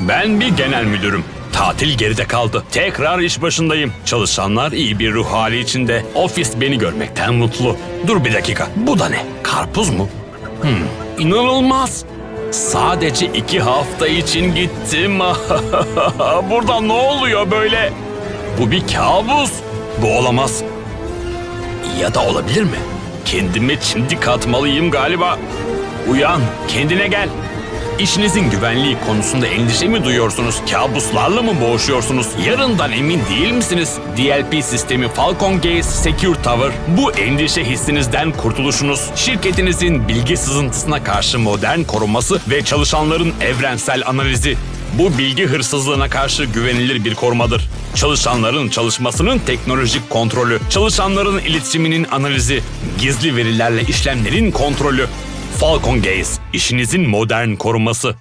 Ben bir genel müdürüm. Tatil geride kaldı. Tekrar iş başındayım. Çalışanlar iyi bir ruh hali içinde. Ofis beni görmekten mutlu. Dur bir dakika. Bu da ne? Karpuz mu? Hmm, inanılmaz. Sadece iki hafta için gittim. Burada ne oluyor böyle? Bu bir kabus. Bu olamaz. Ya da olabilir mi? Kendime çimdik atmalıyım galiba. Uyan, kendine gel. İşinizin güvenliği konusunda endişe mi duyuyorsunuz? Kabuslarla mı boğuşuyorsunuz? Yarından emin değil misiniz? DLP sistemi Falcon Gaze Secure Tower bu endişe hissinizden kurtuluşunuz. Şirketinizin bilgi sızıntısına karşı modern koruması ve çalışanların evrensel analizi. Bu bilgi hırsızlığına karşı güvenilir bir korumadır. Çalışanların çalışmasının teknolojik kontrolü, çalışanların iletişiminin analizi, gizli verilerle işlemlerin kontrolü. Falcon Gaze, işinizin modern koruması.